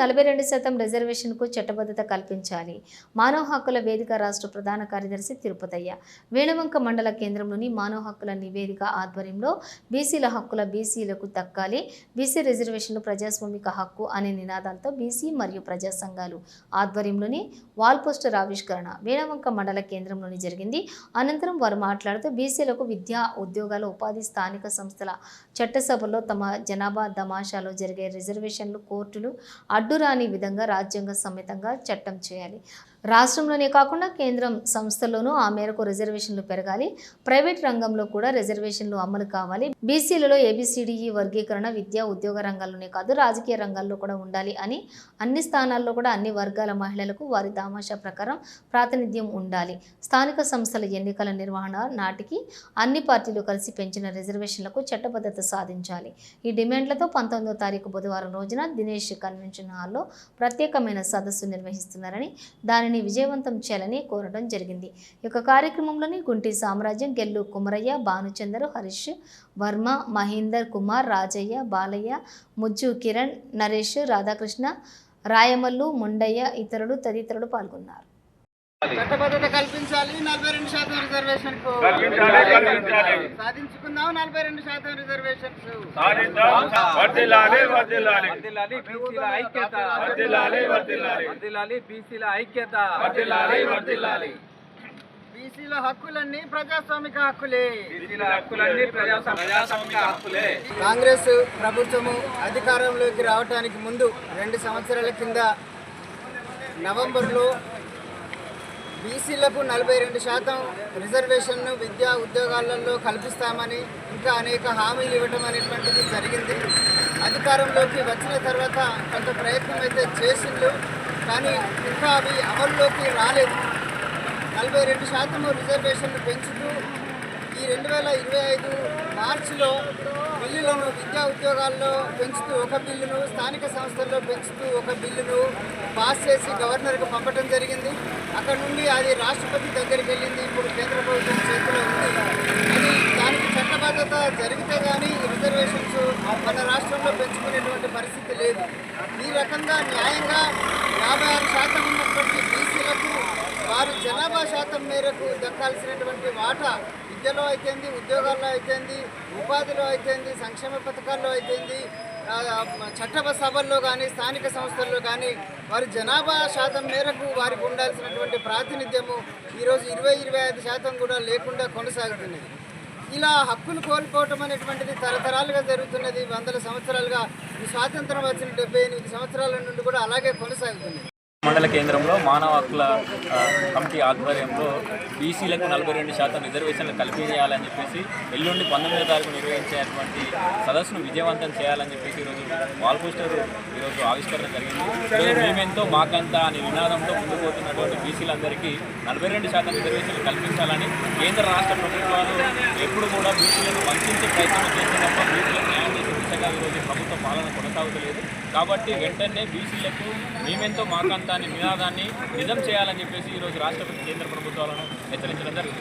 నలభై రెండు శాతం రిజర్వేషన్కు చట్టబద్ధత కల్పించాలి. మానవ హక్కుల వేదిక రాష్ట్ర ప్రధాన కార్యదర్శి తిరుపతయ్య. వేణవంక మండల కేంద్రంలోని మానవ హక్కుల నివేదిక ఆధ్వర్యంలో బీసీల హక్కుల బీసీలకు దక్కాలి బీసీ రిజర్వేషన్లు ప్రజాస్వామిక హక్కు అనే నినాదాలతో బీసీ మరియు ప్రజా సంఘాలు ఆధ్వర్యంలోని వాల్ పోస్టర్ ఆవిష్కరణ వేణవంక మండల కేంద్రంలోని జరిగింది. అనంతరం వారు మాట్లాడుతూ బీసీలకు విద్యా ఉద్యోగాల ఉపాధి స్థానిక సంస్థల చట్టసభలో తమ జనాభా దమాషాలో జరిగే రిజర్వేషన్లు కోర్టులు అడ్డురాని విధంగా రాజ్యాంగ సమేతంగా చట్టం చేయాలి. రాష్ట్రంలోనే కాకుండా కేంద్రం సంస్థల్లోనూ ఆ మేరకు రిజర్వేషన్లు పెరగాలి. ప్రైవేట్ రంగంలో కూడా రిజర్వేషన్లు అమలు కావాలి. బీసీలలో ఏబిసిడిఈ వర్గీకరణ విద్యా ఉద్యోగ రంగాల్లోనే కాదు రాజకీయ రంగాల్లో కూడా ఉండాలి అని అన్ని స్థానాల్లో కూడా అన్ని వర్గాల మహిళలకు వారి దామాషా ప్రకారం ప్రాతినిధ్యం ఉండాలి. స్థానిక సంస్థల ఎన్నికల నిర్వహణ నాటికి అన్ని పార్టీలు కలిసి పెంచిన రిజర్వేషన్లకు చట్టబద్ధత సాధించాలి. ఈ డిమాండ్లతో పంతొమ్మిదో తారీఖు బుధవారం రోజున దినేష్ కన్వెన్షన్ హాల్లో ప్రత్యేకమైన సదస్సు నిర్వహిస్తున్నారని దానిని విజయవంతం చేయాలని కోరడం జరిగింది. ఈ యొక్క కార్యక్రమంలోని గుంటి సామ్రాజ్యం గెల్లు కుమరయ్య భానుచందర్ హరీష్ వర్మ మహేందర్ కుమార్ రాజయ్య బాలయ్య ముజ్జు కిరణ్ నరేష్ రాధాకృష్ణ రాయమల్లు ముండయ్య ఇతరులు తదితరులు పాల్గొన్నారు. చట్టబద్ధత కల్పించాలి. నలభై రెండు శాతం రిజర్వేషన్కు కల్పించాలి కల్పించాలి. సాధించుకుందాం నలభై రెండు శాతం రిజర్వేషన్స్. బీసీల ఐక్యత. బీసీల హక్కులన్నీ ప్రజాస్వామిక హక్కులే. బీసీల హక్కులన్నీ ప్రజాస్వా- ప్రజాస్వామిక హక్కులే. కాంగ్రెస్ ప్రభుత్వము అధికారంలోకి రావడానికి ముందు రెండు సంవత్సరాల కింద నవంబర్లో బీసీలకు నలభై రెండు శాతం రిజర్వేషన్ను విద్యా ఉద్యోగాలలో కల్పిస్తామని ఇంకా అనేక హామీలు ఇవ్వటం అనేటువంటిది జరిగింది. అధికారంలోకి వచ్చిన తర్వాత కొంత ప్రయత్నం అయితే చేసిండ్రు కానీ ఇంకా అవి అమల్లోకి రాలేదు. నలభై రెండు శాతం రిజర్వేషన్లు పెంచుతూ ఈ రెండు వేల ఇరవై ఐదు మార్చిలో బిల్లులను విద్యా ఉద్యోగాల్లో పెంచుతూ ఒక బిల్లును స్థానిక సంస్థల్లో పెంచుతూ ఒక బిల్లును పాస్ చేసి గవర్నర్కు పంపడం జరిగింది. అక్కడ నుండి అది రాష్ట్రపతి దగ్గరికి వెళ్ళింది. ఇప్పుడు కేంద్ర ప్రభుత్వం చేతిలో ఉంది. అది దానికి చట్టబద్ధత జరిగితే కానీ రిజర్వేషన్స్ మన రాష్ట్రంలో పెంచుకునేటువంటి పరిస్థితి లేదు. ఈ రకంగా న్యాయంగా యాభై ఆరు శాతం ఉన్నటువంటి వారి జనాభా శాతం మేరకు దక్కాల్సినటువంటి వాటా విద్యలో అయితేంది ఉద్యోగాల్లో అయితేంది ఉపాధిలో అయితేంది సంక్షేమ పథకాల్లో అయితేంది ఆ, సభల్లో కానీ స్థానిక సంస్థల్లో కానీ వారి జనాభా శాతం మేరకు వారికి ఉండాల్సినటువంటి ప్రాతినిధ్యము ఈరోజు ఇరవై ఇరవై ఐదు శాతం కూడా లేకుండా కొనసాగుతున్నది. ఇలా హక్కులు కోల్పోవటం అనేటువంటిది తరతరాలుగా జరుగుతున్నది. వందల సంవత్సరాలుగా ఈ స్వాతంత్రం వచ్చిన డెబ్బై ఎనిమిది సంవత్సరాల నుండి కూడా అలాగే కొనసాగుతుంది మండల కేంద్రంలో మానవ హక్కుల కమిటీ ఆధ్వర్యంలో బీసీలకు నలభై రెండు శాతం రిజర్వేషన్లు కల్పించాలని చెప్పేసి ఎల్లుండి పంతొమ్మిదో తారీఖు నిర్వహించేటువంటి సదస్సును విజయవంతం చేయాలని చెప్పేసి ఈరోజు వాల్ పోస్టర్ ఈరోజు ఆవిష్కరణ జరిగింది. ఈరోజు మేమెంతో మాకంతా అనే నినాదంతో ముందుకుపోతున్నటువంటి బీసీలందరికీ నలభై రెండు శాతం రిజర్వేషన్లు కల్పించాలని కేంద్ర రాష్ట్ర ప్రభుత్వాలు ఎప్పుడు కూడా బీసీలను వంచే ప్రయత్నం చేస్తున్నప్పుడు తప్ప బీసీలకు న్యాయం చేసే దిశగా ఈరోజు ప్రభుత్వ పాలన కొనసాగుతలేదు. కాబట్టి వెంటనే బీసీలకు మేమెంతో మాకంతా అనే నినాదాన్ని నిజం చేయాలని చెప్పేసి ఈరోజు రాష్ట్రపతి కేంద్ర ప్రభుత్వాలను హెచ్చరించడం జరిగింది.